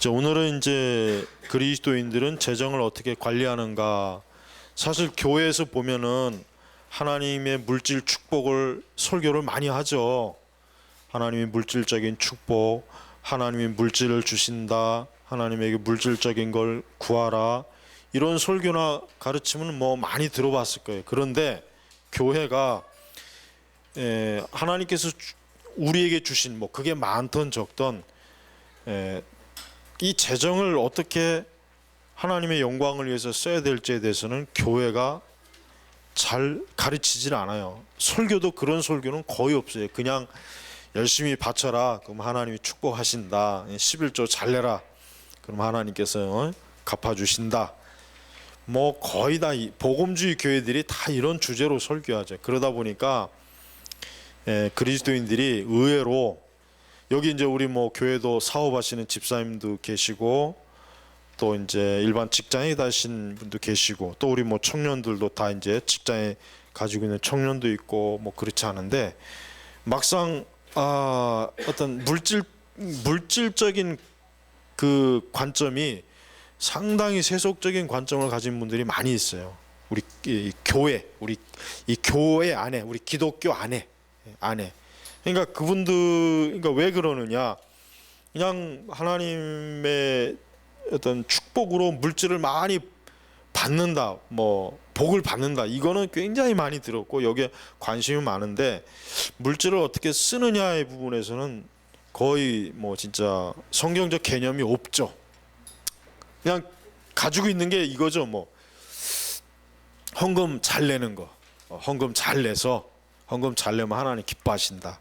자, 오늘은 이제 그리스도인들은 재정을 어떻게 관리하는가. 사실 교회에서 보면은 하나님의 물질 축복을 설교를 많이 하죠. 하나님의 물질적인 축복, 하나님이 물질을 주신다. 하나님에게 물질적인 걸 구하라. 이런 설교나 가르침은 뭐 많이 들어봤을 거예요. 그런데 교회가 에, 하나님께서 주- 우리에게 주신 뭐 그게 많던 적던 에, 이 재정을 어떻게 하나님의 영광을 위해서 써야 될지에 대해서는 교회가 잘 가르치질 않아요. 설교도 그런 설교는 거의 없어요. 그냥 열심히 바쳐라. 그럼 하나님이 축복하신다. 11조 잘 내라. 그럼 하나님께서 어, 갚아주신다. 뭐 거의 다 이- 복음주의 교회들이 다 이런 주제로 설교하죠. 그러다 보니까 예, 그리스도인들이 의외로 여기 이제 우리 뭐 교회도 사업하시는 집사님도 계시고 또 이제 일반 직장에 다신 분도 계시고 또 우리 뭐 청년들도 다 이제 직장에 가지고 있는 청년도 있고 뭐 그렇지 않은데 막상 아 어떤 물질 물질적인 그 관점이 상당히 세속적인 관점을 가진 분들이 많이 있어요. 우리 이 교회, 우리 이 교회 안에, 우리 기독교 안에 안에. 그러니까 그분들, 그러니까 왜 그러느냐? 그냥 하나님의 어떤 축복으로 물질을 많이 받는다, 뭐 복을 받는다. 이거는 굉장히 많이 들었고 여기에 관심이 많은데 물질을 어떻게 쓰느냐의 부분에서는 거의 뭐 진짜 성경적 개념이 없죠. 그냥 가지고 있는 게 이거죠. 뭐 헌금 잘 내는 거, 어, 헌금 잘 내서 헌금 잘 내면 하나님 기뻐하신다.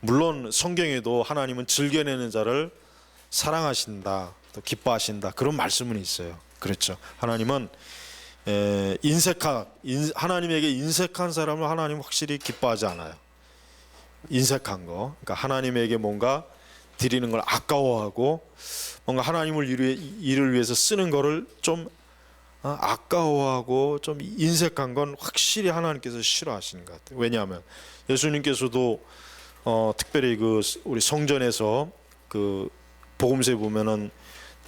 물론 성경에도 하나님은 즐겨내는 자를 사랑하신다, 또 기뻐하신다 그런 말씀은 있어요. 그렇죠. 하나님은 에, 인색한 인, 하나님에게 인색한 사람을 하나님 확실히 기뻐하지 않아요. 인색한 거, 그러니까 하나님에게 뭔가 드리는 걸 아까워하고 뭔가 하나님을 일을, 위해서 쓰는 거를 좀 어, 아까워하고 좀 인색한 건 확실히 하나님께서 싫어하시는 것 같아요. 왜냐하면 예수님께서도 어, 특별히 그 우리 성전에서 그 복음서에 보면은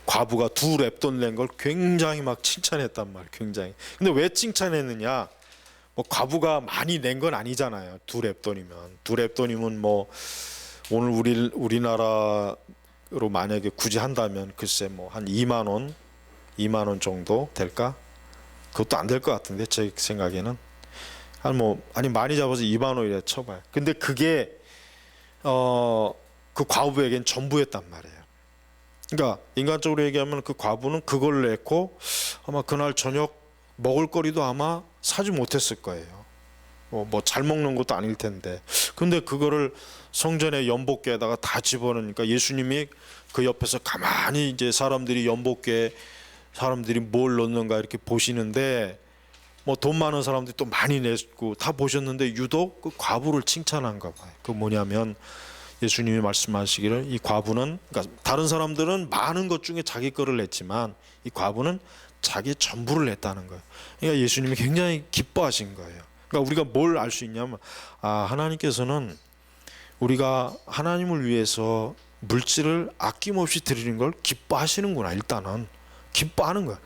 과부가 두 랩돈 낸 걸 굉장히 막 칭찬했단 말이에요. 굉장히. 근데 왜 칭찬했느냐? 뭐 과부가 많이 낸 건 아니잖아요. 두 랩돈이면 두 랩돈이면 뭐 오늘 우리 우리나라로 만약에 굳이 한다면 글쎄 뭐 한 2만 원, 2만 원 정도 될까? 그것도 안 될 것 같은데 제 생각에는 한 뭐 아니 많이 잡아서 2만 원이라 쳐봐요. 근데 그게 어 그 과부에겐 전부였단 말이에요. 그러니까 인간적으로 얘기하면 그 과부는 그걸 냈고 아마 그날 저녁 먹을 거리도 아마 사지 못했을 거예요. 뭐잘 먹는 것도 아닐 텐데. 근데 그거를 성전의 연복계에다가 다 집어넣으니까 예수님이 그 옆에서 가만히 이제 사람들이 연복계 사람들이 뭘 넣는가 이렇게 보시는데 뭐 돈 많은 사람들이 또 많이 냈고 다 보셨는데 유독 그 과부를 칭찬한가 봐요. 그 뭐냐면 예수님이 말씀하시기를 이 과부는 그러니까 다른 사람들은 많은 것 중에 자기 거를 냈지만 이 과부는 자기 전부를 냈다는 거예요. 그러니까 예수님이 굉장히 기뻐하신 거예요. 그러니까 우리가 뭘 알 수 있냐면 아 하나님께서는 우리가 하나님을 위해서 물질을 아낌없이 드리는 걸 기뻐하시는구나 일단은 기뻐하는 거야.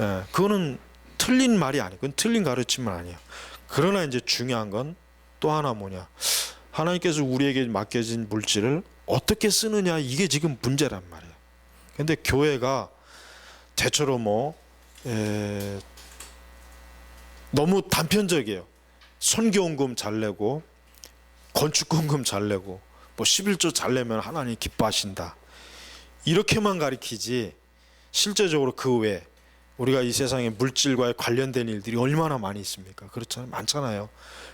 예, 그거는 틀린 말이 아니고 그건 틀린 가르침은 아니야. 그러나 이제 중요한 건 또 하나 뭐냐 하나님께서 우리에게 맡겨진 물질을 어떻게 쓰느냐 이게 지금 문제란 말이에요. 근데 교회가 대체로 뭐 에, 너무 단편적이에요. 선교원금 잘 내고 건축건금 잘 내고 뭐 11조 잘 내면 하나님 기뻐하신다. 이렇게만 가리키지 실제적으로 그 외에 우리가 이 세상에 물질과의 관련된 일들이 얼마나 많이 있습니까? 그렇잖아요. 많잖아요.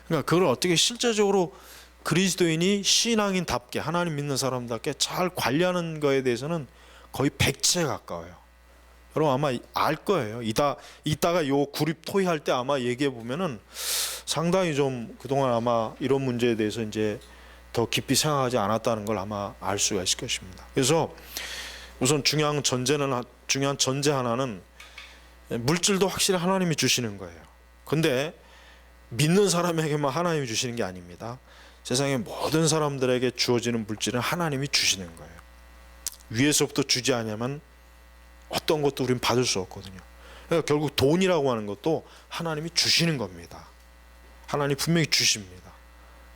그러니까 그걸 어떻게 실제적으로 그리스도인이 신앙인답게 하나님 믿는 사람답게 잘 관리하는 거에 대해서는 거의 백치에 가까워요. 여러분 아마 알 거예요. 이따 이따가 요 구립 토의할 때 아마 얘기해 보면은 상당히 좀 그동안 아마 이런 문제에 대해서 이제 더 깊이 생각하지 않았다는 걸 아마 알 수가 있을 것입니다. 그래서 우선 중요한 전제는 하- 중요한 전제 하나는 물질도 확실히 하나님이 주시는 거예요. 근데 믿는 사람에게만 하나님이 주시는 게 아닙니다. 세상의 모든 사람들에게 주어지는 물질은 하나님이 주시는 거예요. 위에서부터 주지 않으면 어떤 것도 우리는 받을 수 없거든요. 그러니까 결국 돈이라고 하는 것도 하나님이 주시는 겁니다. 하나님 분명히 주십니다.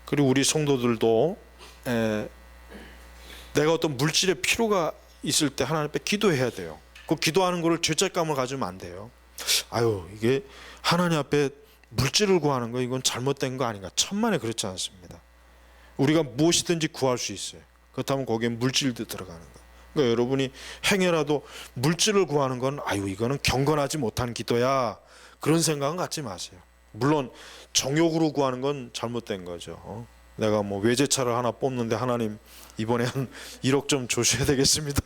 그리고 우리 성도들도 에, 내가 어떤 물질의 필요가 있을 때 하나님 앞에 기도해야 돼요. 그 기도하는 거를 죄책감을 가지면 안 돼요. 아유 이게 하나님 앞에 물질을 구하는 거 이건 잘못된 거 아닌가? 천만에 그렇지 않습니다. 우리가 무엇이든지 구할 수 있어요. 그렇다면 거기에 물질도 들어가는 거. 그러니까 여러분이 행여라도 물질을 구하는 건 아유 이거는 경건하지 못한 기도야 그런 생각은 갖지 마세요. 물론 정욕으로 구하는 건 잘못된 거죠. 어? 내가 뭐 외제차를 하나 뽑는데 하나님 이번에 한 1억 좀 주셔야 되겠습니다.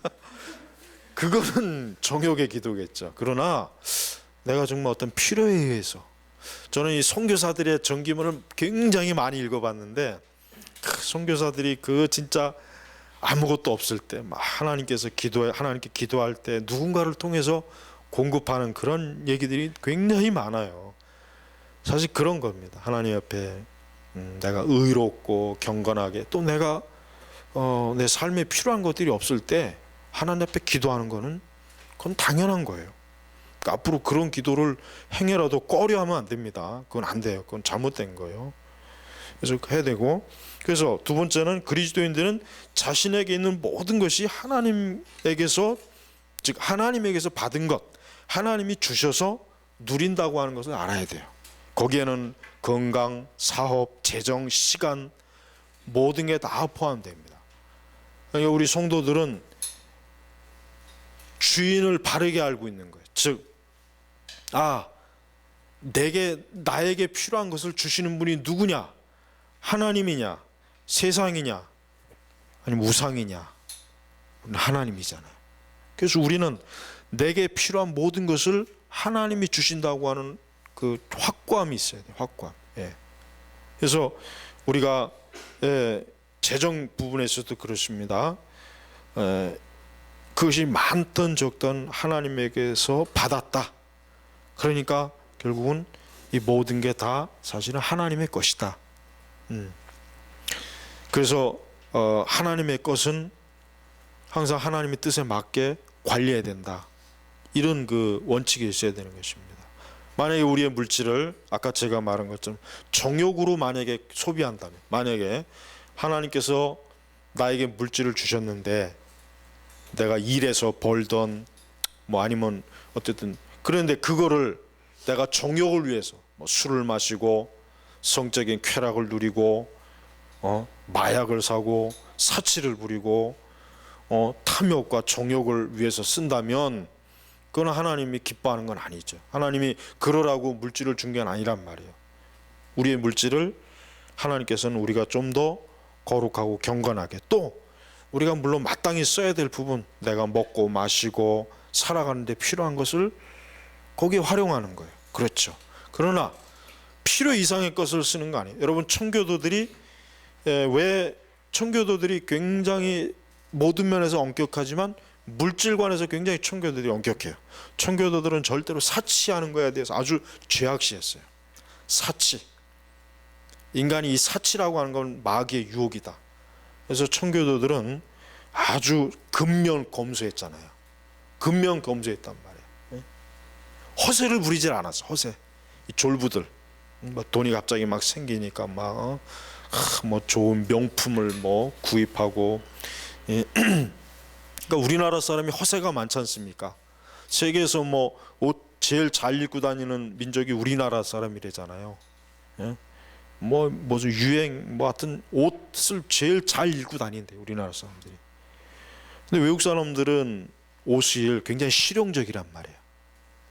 그거는 정욕의 기도겠죠. 그러나 내가 정말 어떤 필요에 의해서 저는 이 선교사들의 전기문을 굉장히 많이 읽어봤는데 그 선교사들이 그 진짜 아무것도 없을 때막 하나님께서 기도해 하나님께 기도할 때 누군가를 통해서 공급하는 그런 얘기들이 굉장히 많아요. 사실 그런 겁니다. 하나님 옆에 음, 내가 의롭고 경건하게 또 내가 어, 내 삶에 필요한 것들이 없을 때 하나님 앞에 기도하는 거는 그건 당연한 거예요. 그러니까 앞으로 그런 기도를 행여라도 꺼려하면 안 됩니다. 그건 안 돼요. 그건 잘못된 거예요. 그래서 해야 되고 그래서 두 번째는 그리스도인들은 자신에게 있는 모든 것이 하나님에게서 즉 하나님에게서 받은 것 하나님이 주셔서 누린다고 하는 것을 알아야 돼요. 거기에는 건강, 사업, 재정, 시간 모든 게 다 포함됩니다. 그러니까 우리 성도들은 주인을 바르게 알고 있는 거예요. 즉, 아, 내게 나에게 필요한 것을 주시는 분이 누구냐? 하나님이냐? 세상이냐? 아니면 우상이냐? 하나님이잖아요. 그래서 우리는 내게 필요한 모든 것을 하나님이 주신다고 하는 그 확고함이 있어야 돼요. 확고함. 예. 그래서 우리가 예, 재정 부분에서도 그렇습니다. 예, 그것이 많든 적든 하나님에게서 받았다. 그러니까 결국은 이 모든 게 다 사실은 하나님의 것이다. 음. 그래서 어, 하나님의 것은 항상 하나님의 뜻에 맞게 관리해야 된다. 이런 그 원칙이 있어야 되는 것입니다. 만약에 우리의 물질을 아까 제가 말한 것처럼 정욕으로 만약에 소비한다면 만약에 하나님께서 나에게 물질을 주셨는데 내가 일해서 벌던 뭐 아니면 어쨌든 그런데 그거를 내가 정욕을 위해서 뭐 술을 마시고 성적인 쾌락을 누리고 어 마약을 사고 사치를 부리고 어 탐욕과 정욕을 위해서 쓴다면 그건 하나님이 기뻐하는 건 아니죠. 하나님이 그러라고 물질을 준 게 아니란 말이에요. 우리의 물질을 하나님께서는 우리가 좀 더 거룩하고 경건하게 또 우리가 물론 마땅히 써야 될 부분 내가 먹고 마시고 살아가는데 필요한 것을 거기에 활용하는 거예요. 그렇죠. 그러나 필요 이상의 것을 쓰는 거 아니에요. 여러분 청교도들이 에, 왜 청교도들이 굉장히 모든 면에서 엄격하지만 물질관에서 굉장히 청교도들이 엄격해요. 청교도들은 절대로 사치하는 거에 대해서 아주 죄악시했어요. 사치. 인간이 이 사치라고 하는 건 마귀의 유혹이다. 그래서 청교도들은 아주 근면 검소했잖아요. 근면 검소했단 말이에요. 예? 허세를 부리질 않았어. 허세. 이 졸부들. 뭐 돈이 갑자기 막 생기니까 막 어? 좋은 명품을 뭐 구입하고 예. 그러니까 우리나라 사람이 허세가 많지 않습니까? 세계에서 뭐 옷 제일 잘 입고 다니는 민족이 우리나라 사람이래잖아요. 예? 뭐 무슨 유행 뭐 하여튼 옷을 제일 잘 입고 다닌대 우리나라 사람들이. 근데 외국 사람들은 옷을 굉장히 실용적이란 말이에요.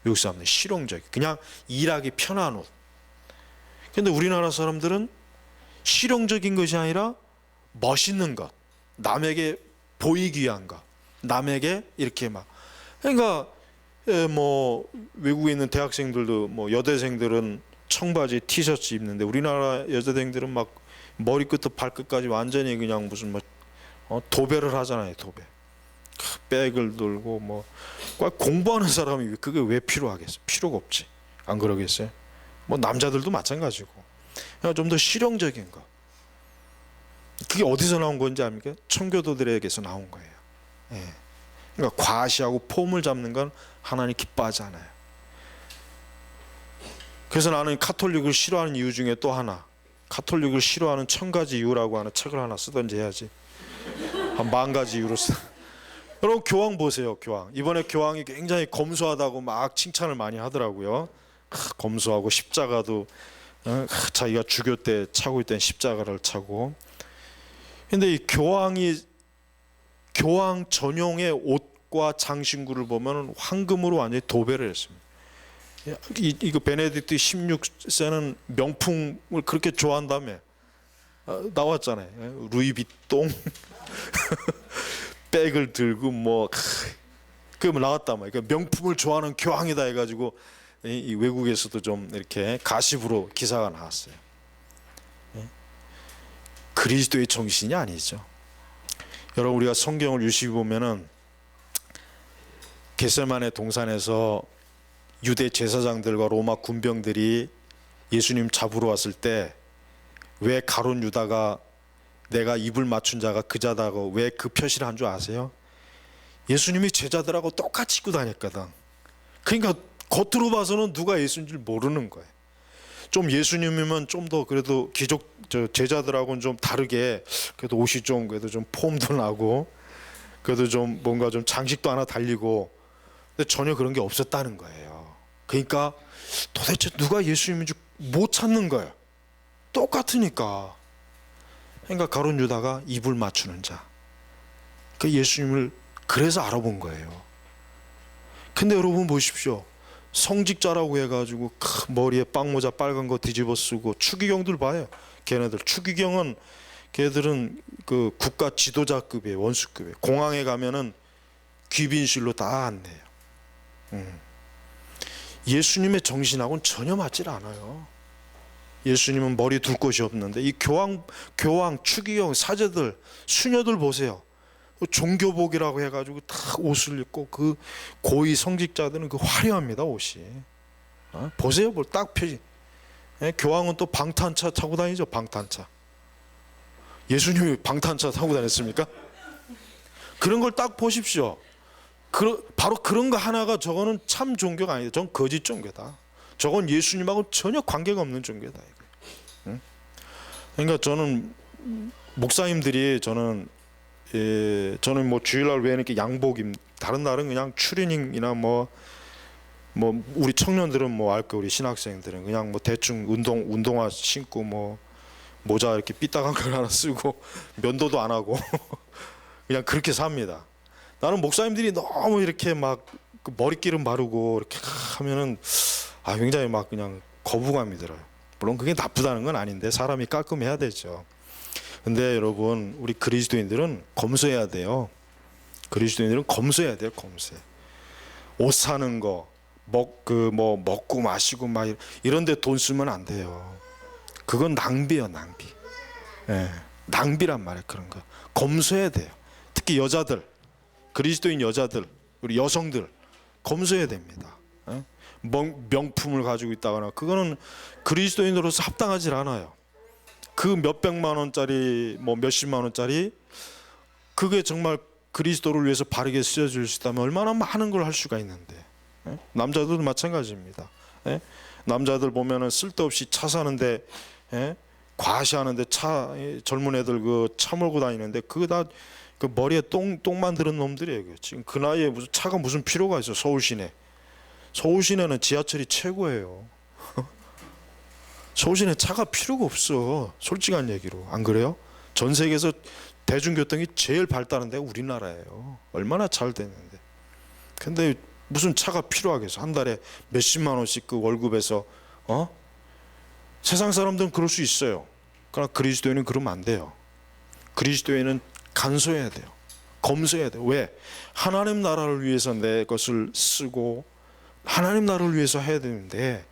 외국 사람들 실용적, 그냥 일하기 편한 옷. 근데 우리나라 사람들은 실용적인 것이 아니라 멋있는 것, 남에게 보이기 위한 것, 남에게 이렇게 막 그러니까 예, 뭐 외국에 있는 대학생들도 뭐 여대생들은 청바지 티셔츠 입는데 우리나라 여대생들은 막 머리끝부터 발끝까지 완전히 그냥 무슨 뭐 어, 도배를 하잖아요 도배. 크, 백을 들고 뭐꼭 공부하는 사람이 그게 왜 필요하겠어 필요가 없지. 안 그러겠어요? 뭐 남자들도 마찬가지고. 그냥 좀 더 실용적인 거. 그게 어디서 나온 건지 압니까? 청교도들에게서 나온 거예요. 예. 그러니까 과시하고 폼을 잡는 건 하나님 기뻐하지 않아요. 그래서 나는 카톨릭을 싫어하는 이유 중에 또 하나. 카톨릭을 싫어하는 천 가지 이유라고 하는 책을 하나 쓰던지 해야지. 한 만 가지 이유로 쓰. 여러분 교황 보세요 교황. 이번에 교황이 굉장히 검소하다고 막 칭찬을 많이 하더라고요. 크, 검소하고 십자가도 어, 크, 자기가 주교 때 차고 있던 십자가를 차고. 근데 이 교황이 교황 전용의 옷과 장신구를 보면 황금으로 완전히 도배를 했습니다. 이, 이거 베네딕트 16세는 명품을 그렇게 좋아한다며 어, 나왔잖아요. 루이비통 백을 들고 뭐 그러면 나왔다 말. 그 명품을 좋아하는 교황이다 해가지고 이, 이 외국에서도 좀 이렇게 가십으로 기사가 나왔어요. 예? 그리스도의 정신이 아니죠. 여러분 우리가 성경을 유심히 보면은 게셀만의 동산에서 유대 제사장들과 로마 군병들이 예수님 잡으러 왔을 때 왜 가론 유다가 내가 입을 맞춘 자가 그자다고 왜 그 표시를 한 줄 아세요? 예수님이 제자들하고 똑같이 입고 다녔거든. 그러니까 겉으로 봐서는 누가 예수인 줄 모르는 거예요. 좀 예수님이면 좀 더 그래도 기족 저 제자들하고는 좀 다르게 그래도 옷이 좀 그래도 좀 폼도 나고 그래도 좀 뭔가 좀 장식도 하나 달리고 근데 전혀 그런 게 없었다는 거예요. 그러니까 도대체 누가 예수님인지 못 찾는 거예요. 똑같으니까. 그러니까 가론 유다가 입을 맞추는 자. 그 예수님을 그래서 알아본 거예요. 근데 여러분 보십시오. 성직자라고 해가지고 크, 머리에 빵모자 빨간 거 뒤집어 쓰고 추기경들 봐요. 걔네들 추기경은 걔들은 그 국가 지도자급이에요 원수급이에요. 공항에 가면은 귀빈실로 다 안내요. 음. 예수님의 정신하고는 전혀 맞질 않아요. 예수님은 머리 둘 곳이 없는데 이 교황 교황 추기경 사제들 수녀들 보세요. 종교복이라고 해가지고 다 옷을 입고 그 고위 성직자들은 그 화려합니다 옷이. 어? 보세요, 뭘딱 표지. 예? 교황은 또 방탄차 타고 다니죠, 방탄차. 예수님이 방탄차 타고 다녔습니까? 그런 걸 딱 보십시오. 그, 바로 그런 거 하나가 저거는 참 종교가 아니다. 전 거짓 종교다. 저건 예수님하고 전혀 관계가 없는 종교다. 응? 그러니까 저는 목사님들이 저는 예, 저는 뭐 주일날 외에는 이렇게 양복 임 다른 날은 그냥 추리닝이나 뭐뭐 우리 청년들은 뭐알거 우리 신학생들은 그냥 뭐 대충 운동 운동화 신고 뭐 모자 이렇게 삐딱한 걸 하나 쓰고 면도도 안 하고 그냥 그렇게 삽니다. 나는 목사님들이 너무 이렇게 막그 머리기름 바르고 이렇게 하면은 아 굉장히 막 그냥 거부감이 들어요. 물론 그게 나쁘다는 건 아닌데 사람이 깔끔해야 되죠. 근데 여러분 우리 그리스도인들은 검소해야 돼요. 그리스도인들은 검소해야 돼요. 검소. 옷 사는 거, 먹 그 뭐 먹고 마시고 막 이런데 돈 쓰면 안 돼요. 그건 낭비예요, 낭비. 예, 낭비란 말이에요, 그런 거. 검소해야 돼요. 특히 여자들, 그리스도인 여자들, 우리 여성들 검소해야 됩니다. 예? 명, 명품을 가지고 있다거나 그거는 그리스도인으로서 합당하지 않아요. 그 몇백만 원짜리 뭐 몇십만 원짜리 그게 정말 그리스도를 위해서 바르게 쓰여질 수 있다면 얼마나 많은 걸 할 수가 있는데 예? 남자들도 마찬가지입니다. 예? 남자들 보면은 쓸데없이 차 사는데 예? 과시하는데 차 예, 젊은 애들 그 차 몰고 다니는데 그거 다 그 머리에 똥 똥만 들은 놈들이에요. 그. 지금 그 나이에 무슨 차가 무슨 필요가 있어 서울 시내. 서울 시내는 지하철이 최고예요. 서울 시내 차가 필요가 없어. 솔직한 얘기로 안 그래요? 전 세계에서 대중교통이 제일 발달한 데가 우리나라예요. 얼마나 잘 됐는데. 근데 무슨 차가 필요하겠어? 한 달에 몇십만 원씩 그 월급에서 어? 세상 사람들은 그럴 수 있어요. 그러나 그리스도인은 그러면 안 돼요. 그리스도인은 간소해야 돼요. 검소해야 돼요. 왜? 하나님 나라를 위해서 내 것을 쓰고 하나님 나라를 위해서 해야 되는데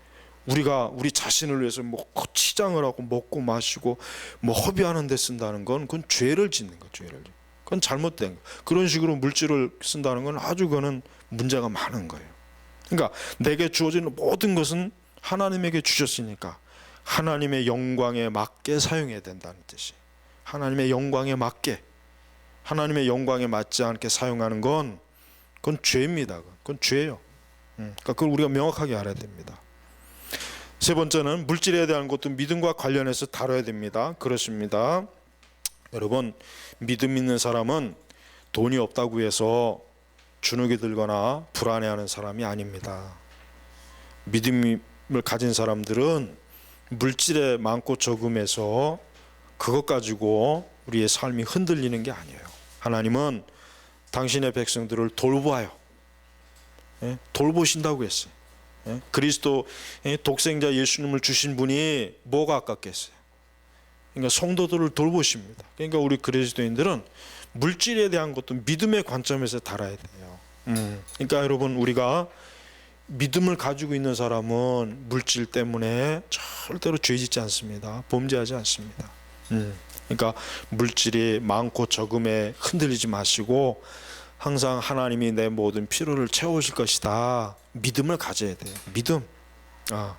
우리가 우리 자신을 위해서 뭐 치장을 하고 먹고 마시고 뭐 허비하는 데 쓴다는 건 그건 죄를 짓는 거 죄를. 그건 잘못된 거. 그런 식으로 물질을 쓴다는 건 아주 그거는 문제가 많은 거예요. 그러니까 내게 주어지는 모든 것은 하나님에게 주셨으니까 하나님의 영광에 맞게 사용해야 된다는 뜻이. 하나님의 영광에 맞게 하나님의 영광에 맞지 않게 사용하는 건 그건 죄입니다. 그건 죄예요. 음, 그러니까 그걸 우리가 명확하게 알아야 됩니다. 세 번째는 물질에 대한 것도 믿음과 관련해서 다뤄야 됩니다. 그렇습니다. 여러분 믿음 있는 사람은 돈이 없다고 해서 주눅이 들거나 불안해하는 사람이 아닙니다. 믿음을 가진 사람들은 물질의 많고 적음에서 그것 가지고 우리의 삶이 흔들리는 게 아니에요. 하나님은 당신의 백성들을 돌보아요. 예? 돌보신다고 했어요. 예? 그리스도 예? 독생자 예수님을 주신 분이 뭐가 아깝겠어요? 그러니까 성도들을 돌보십니다. 그러니까 우리 그리스도인들은 물질에 대한 것도 믿음의 관점에서 달아야 돼요. 음. 그러니까 여러분 우리가 믿음을 가지고 있는 사람은 물질 때문에 절대로 죄짓지 않습니다. 범죄하지 않습니다. 음. 그러니까 물질이 많고 적음에 흔들리지 마시고 항상 하나님이 내 모든 필요를 채우실 것이다. 믿음을 가져야 돼요. 믿음. 아.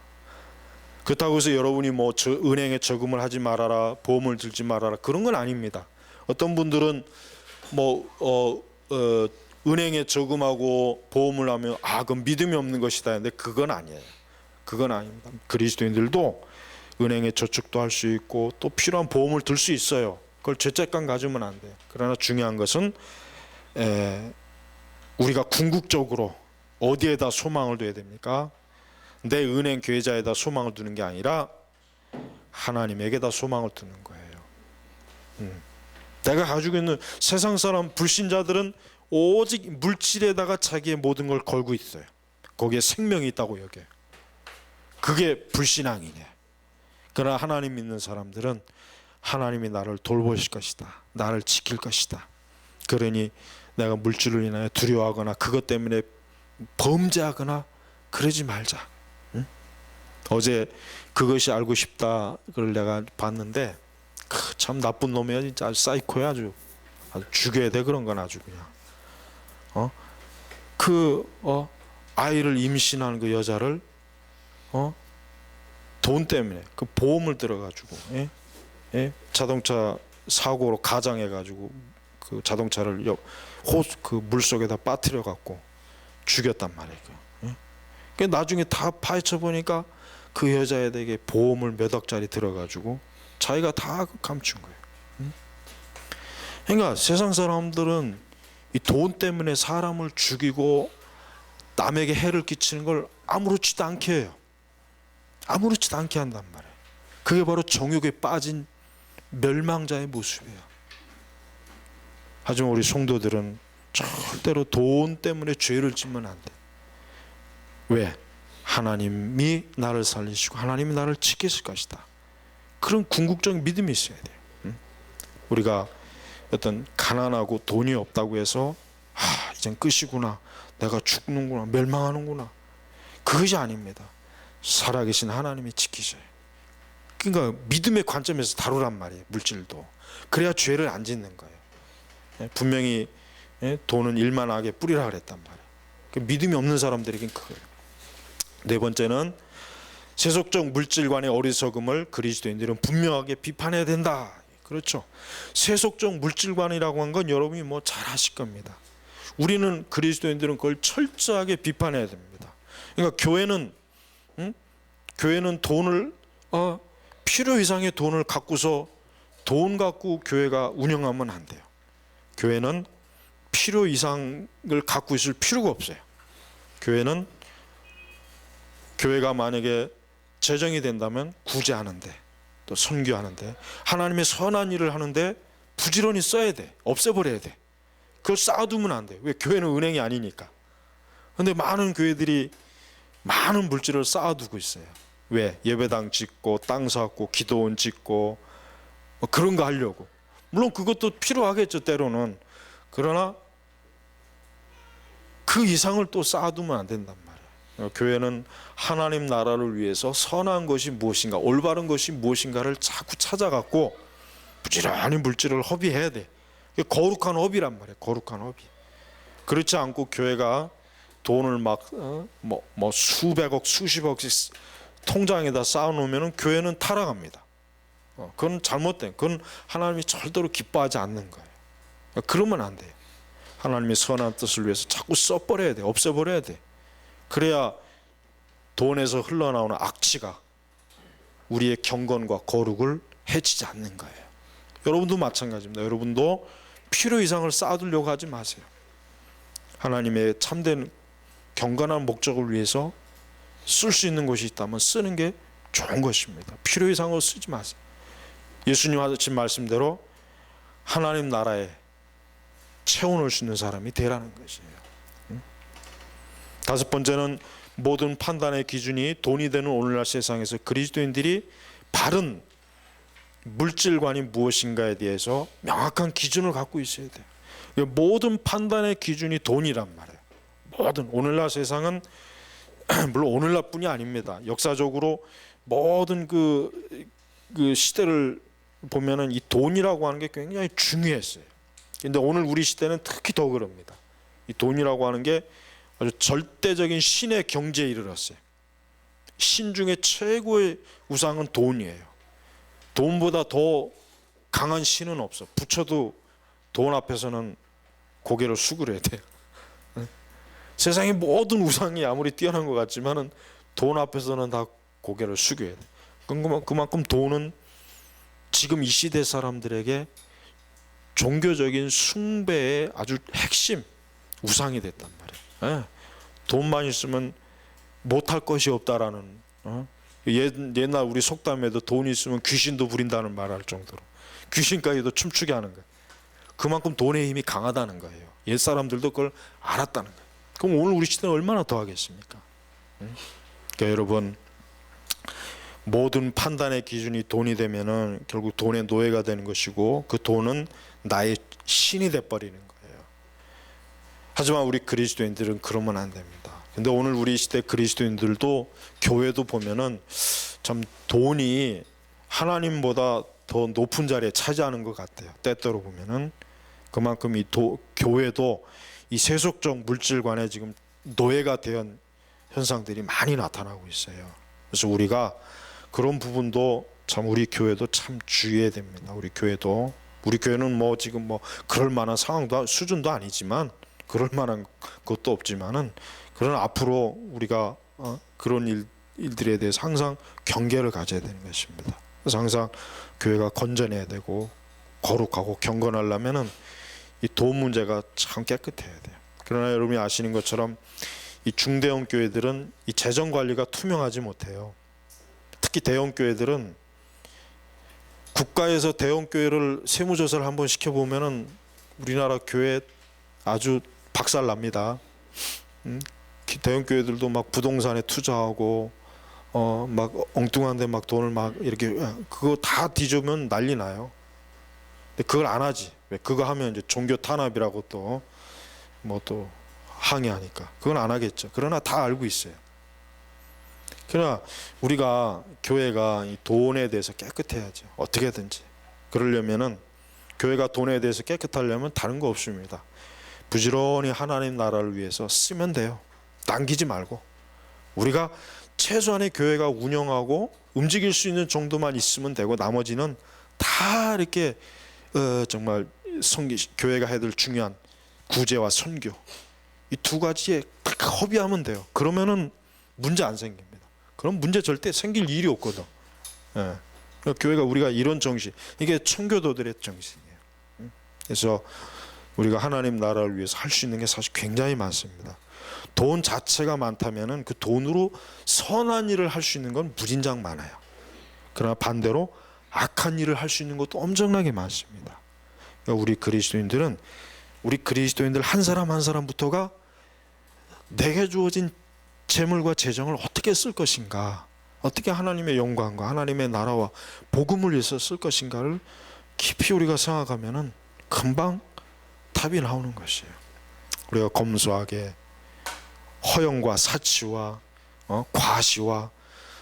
그렇다고 해서 여러분이 뭐 저, 은행에 저금을 하지 말아라, 보험을 들지 말아라 그런 건 아닙니다. 어떤 분들은 뭐 어, 어, 은행에 저금하고 보험을 하면 아 그건 믿음이 없는 것이다. 근데 그건 아니에요. 그건 아닙니다. 그리스도인들도 은행에 저축도 할 수 있고 또 필요한 보험을 들 수 있어요. 그걸 죄책감 가지면 안 돼요. 그러나 중요한 것은 에, 우리가 궁극적으로 어디에다 소망을 둬야 됩니까? 내 은행 계좌에다 소망을 두는 게 아니라 하나님에게다 소망을 두는 거예요. 음. 내가 가지고 있는 세상 사람 불신자들은 오직 물질에다가 자기의 모든 걸 걸고 있어요. 거기에 생명이 있다고 여겨. 그게 불신앙이네. 그러나 하나님 믿는 사람들은 하나님이 나를 돌보실 것이다. 나를 지킬 것이다. 그러니 내가 물질을 인하여 두려워하거나 그것 때문에 범죄하거나 그러지 말자. 응? 어제 그것이 알고 싶다 그걸 내가 봤는데 크, 참 나쁜 놈이야 진짜 사이코야 아주 아주 죽여야 돼 그런 건 아주 그냥 어? 그 어? 아이를 임신하는 그 여자를 어? 돈 때문에 그 보험을 들어가지고 예? 예? 자동차 사고로 가장해 가지고 그 자동차를 호수 그 물 속에다 빠뜨려 갖고 죽였단 말이에요. 예? 그 나중에 다 파헤쳐 보니까 그 여자에게 보험을 몇 억짜리 들어가지고 자기가 다 감춘 거예요. 응? 그러니까 세상 사람들은 이 돈 때문에 사람을 죽이고 남에게 해를 끼치는 걸 아무렇지도 않게 해요. 아무렇지도 않게 한단 말이에요. 그게 바로 정욕에 빠진 멸망자의 모습이에요. 하지만 우리 성도들은 절대로 돈 때문에 죄를 짓면 안 돼. 왜? 하나님이 나를 살리시고 하나님이 나를 지키실 것이다. 그런 궁극적인 믿음이 있어야 돼요. 응? 우리가 어떤 가난하고 돈이 없다고 해서 아 이젠 끝이구나 내가 죽는구나 멸망하는구나 그것이 아닙니다. 살아계신 하나님이 지키셔요. 그러니까 믿음의 관점에서 다루란 말이에요. 물질도 그래야 죄를 안 짓는 거예요. 예, 분명히 예, 돈은 일만 하게 뿌리라 그랬단 말이에요. 그 믿음이 없는 사람들에겐 그거예요. 네 번째는 세속적 물질관의 어리석음을 그리스도인들은 분명하게 비판해야 된다. 그렇죠. 세속적 물질관이라고 한 건 여러분이 뭐 잘 아실 겁니다. 우리는 그리스도인들은 그걸 철저하게 비판해야 됩니다. 그러니까 교회는 응? 교회는 돈을 어, 필요 이상의 돈을 갖고서 돈 갖고 교회가 운영하면 안 돼요. 교회는 필요 이상을 갖고 있을 필요가 없어요. 교회는 교회가 만약에 재정이 된다면 구제하는데 또 선교하는데 하나님의 선한 일을 하는데 부지런히 써야 돼. 없애버려야 돼. 그걸 쌓아두면 안 돼. 왜? 교회는 은행이 아니니까. 근데 많은 교회들이 많은 물질을 쌓아두고 있어요. 왜? 예배당 짓고 땅 사고 기도원 짓고 뭐 그런 거 하려고. 물론 그것도 필요하겠죠 때로는. 그러나 그 이상을 또 쌓아두면 안 된단 말이에요. 교회는 하나님 나라를 위해서 선한 것이 무엇인가, 올바른 것이 무엇인가를 자꾸 찾아갖고 부지런히 물질을 허비해야 돼. 거룩한 허비란 말이에요. 거룩한 허비. 그렇지 않고 교회가 돈을 막뭐 뭐, 뭐 수백억, 수십억씩 통장에다 쌓아놓으면 교회는 타락합니다. 어, 그건 잘못된. 그건 하나님이 절대로 기뻐하지 않는 거예요. 그러면 안 돼요. 하나님의 선한 뜻을 위해서 자꾸 써버려야 돼, 없애버려야 돼. 그래야 돈에서 흘러나오는 악취가 우리의 경건과 거룩을 해치지 않는 거예요. 여러분도 마찬가지입니다. 여러분도 필요 이상을 쌓아두려고 하지 마세요. 하나님의 참된 경건한 목적을 위해서 쓸 수 있는 것이 있다면 쓰는 게 좋은 것입니다. 필요 이상으로 쓰지 마세요. 예수님 하신 말씀대로 하나님 나라에 채워넣을 수 있는 사람이 되라는 것이에요. 응? 다섯 번째는 모든 판단의 기준이 돈이 되는 오늘날 세상에서 그리스도인들이 바른 물질관이 무엇인가에 대해서 명확한 기준을 갖고 있어야 돼요. 이 모든 판단의 기준이 돈이란 말이에요. 모든 오늘날 세상은 물론 오늘날뿐이 아닙니다. 역사적으로 모든 그, 그 시대를 보면은 이 돈이라고 하는 게 굉장히 중요했어요. 근데 오늘 우리 시대는 특히 더 그럽니다. 이 돈이라고 하는 게 아주 절대적인 신의 경지에 이르렀어요. 신 중에 최고의 우상은 돈이에요. 돈보다 더 강한 신은 없어. 부처도 돈 앞에서는 고개를 수그려야 돼요. 세상의 모든 우상이 아무리 뛰어난 것 같지만은 돈 앞에서는 다 고개를 숙여야 돼. 그만- 그만큼 돈은 지금 이 시대 사람들에게 종교적인 숭배의 아주 핵심 우상이 됐단 말이에요. 예. 돈만 있으면 못할 것이 없다라는 어? 옛, 옛날 우리 속담에도 돈 있으면 귀신도 부린다는 말할 정도로 귀신까지도 춤추게 하는 거예요. 그만큼 돈의 힘이 강하다는 거예요. 옛 사람들도 그걸 알았다는 거예요. 그럼 오늘 우리 시대는 얼마나 더 하겠습니까? 응? 그러니까 여러분 모든 판단의 기준이 돈이 되면은 결국 돈의 노예가 되는 것이고 그 돈은 나의 신이 돼 버리는 거예요. 하지만 우리 그리스도인들은 그러면 안 됩니다. 근데 오늘 우리 시대 그리스도인들도 교회도 보면은 참 돈이 하나님보다 더 높은 자리에 차지하는 것 같아요. 때때로 보면은 그만큼 이 도, 교회도 이 세속적 물질관에 지금 노예가 된 현상들이 많이 나타나고 있어요. 그래서 우리가 그런 부분도 참 우리 교회도 참 주의해야 됩니다. 우리 교회도 우리 교회는 뭐 지금 뭐 그럴 만한 상황도 수준도 아니지만 그럴 만한 것도 없지만은 그러나 앞으로 우리가 어, 그런 일, 일들에 대해서 항상 경계를 가져야 되는 것입니다. 그래서 항상 교회가 건전해야 되고 거룩하고 경건하려면은 이 돈 문제가 참 깨끗해야 돼요. 그러나 여러분이 아시는 것처럼 이 중대형 교회들은 이 재정 관리가 투명하지 못해요. 특히 대형 교회들은 국가에서 대형 교회를 세무 조사를 한번 시켜 보면은 우리나라 교회 아주 박살 납니다. 음, 기- 대형 교회들도 막 부동산에 투자하고 어 막 엉뚱한데 막 돈을 막 이렇게 그거 다 뒤집으면 난리 나요. 근데 그걸 안 하지. 왜 그거 하면 이제 종교 탄압이라고 또 뭐 또 항의하니까 그건 안 하겠죠. 그러나 다 알고 있어요. 그러나 우리가 교회가 이 돈에 대해서 깨끗해야죠. 어떻게든지 그러려면은 교회가 돈에 대해서 깨끗하려면 다른 거 없습니다. 부지런히 하나님 나라를 위해서 쓰면 돼요. 남기지 말고 우리가 최소한의 교회가 운영하고 움직일 수 있는 정도만 있으면 되고 나머지는 다 이렇게 어, 정말 성기 교회가 해야 될 중요한 구제와 선교 이 두 가지에 딱 협의하면 돼요. 그러면은 문제 안 생깁니다. 그럼 문제 절대 생길 일이 없거든. 예. 그러니까 교회가 우리가 이런 정신 이게 청교도들의 정신이에요. 음. 그래서 우리가 하나님 나라를 위해서 할 수 있는 게 사실 굉장히 많습니다. 돈 자체가 많다면은 그 돈으로 선한 일을 할 수 있는 건 무진장 많아요. 그러나 반대로 악한 일을 할 수 있는 것도 엄청나게 많습니다. 그러니까 우리 그리스도인들은 우리 그리스도인들 한 사람 한 사람부터가 내게 주어진 재물과 재정을 어떻게 쓸 것인가, 어떻게 하나님의 영광과 하나님의 나라와 복음을 위해서 쓸 것인가를 깊이 우리가 생각하면은 금방 답이 나오는 것이에요. 우리가 검소하게 허영과 사치와 어, 과시와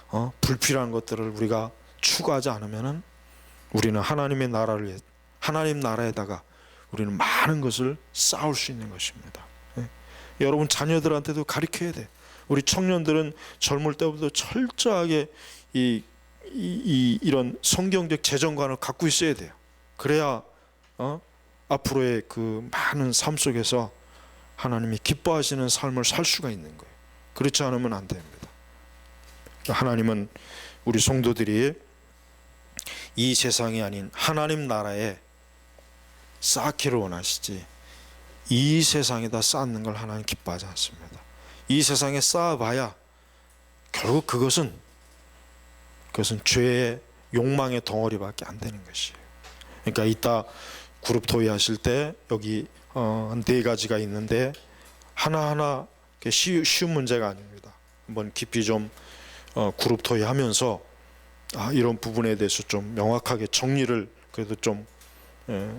어, 불필요한 것들을 우리가 추구하지 않으면은 우리는 하나님의 나라를 하나님 나라에다가 우리는 많은 것을 쌓을 수 있는 것입니다. 예. 여러분 자녀들한테도 가르쳐야 돼. 우리 청년들은 젊을 때부터 철저하게 이, 이, 이 이런 성경적 재정관을 갖고 있어야 돼요. 그래야 어? 앞으로의 그 많은 삶 속에서 하나님이 기뻐하시는 삶을 살 수가 있는 거예요. 그렇지 않으면 안 됩니다. 하나님은 우리 성도들이 이 세상이 아닌 하나님 나라에 쌓기를 원하시지 이 세상에다 쌓는 걸 하나님 기뻐하지 않습니다. 이 세상에 쌓아봐야 결국 그것은 그것은 죄의 욕망의 덩어리밖에 안 되는 것이에요. 그러니까 이따 그룹 토의하실 때 여기 어, 한네 가지가 있는데 하나하나 쉬운 문제가 아닙니다. 한번 깊이 좀 어, 그룹 토의하면서 아, 이런 부분에 대해서 좀 명확하게 정리를 그래도 좀 예,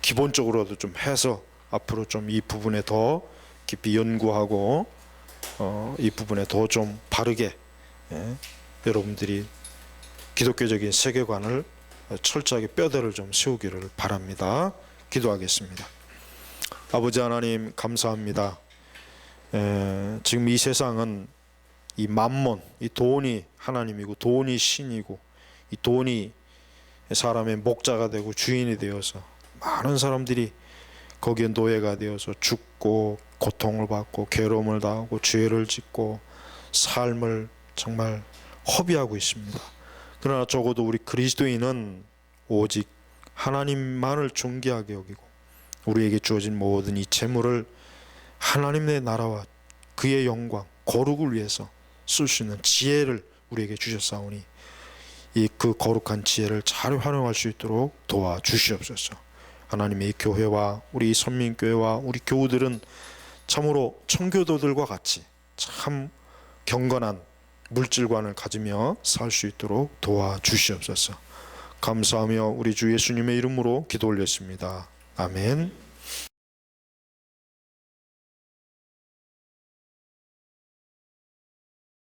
기본적으로도 좀 해서 앞으로 좀 이 부분에 더 깊이 연구하고 어, 이 부분에 더 좀 바르게 예, 여러분들이 기독교적인 세계관을 철저하게 뼈대를 좀 세우기를 바랍니다. 기도하겠습니다. 아버지 하나님 감사합니다. 에, 지금 이 세상은 이 만몬, 이 돈이 하나님이고 돈이 신이고 이 돈이 사람의 목자가 되고 주인이 되어서 많은 사람들이 거기에 노예가 되어서 죽고 고통을 받고 괴로움을 당하고 죄를 짓고 삶을 정말 허비하고 있습니다. 그러나 적어도 우리 그리스도인은 오직 하나님만을 존귀하게 여기고 우리에게 주어진 모든 이 재물을 하나님의 나라와 그의 영광 거룩을 위해서 쓸 수 있는 지혜를 우리에게 주셨사오니 이 그 거룩한 지혜를 잘 활용할 수 있도록 도와 주시옵소서. 하나님의 교회와 우리 선민교회와 우리 교우들은 참으로 청교도들과 같이 참 경건한 물질관을 가지며 살 수 있도록 도와 주시옵소서. 감사하며 우리 주 예수님의 이름으로 기도 올렸습니다. 아멘.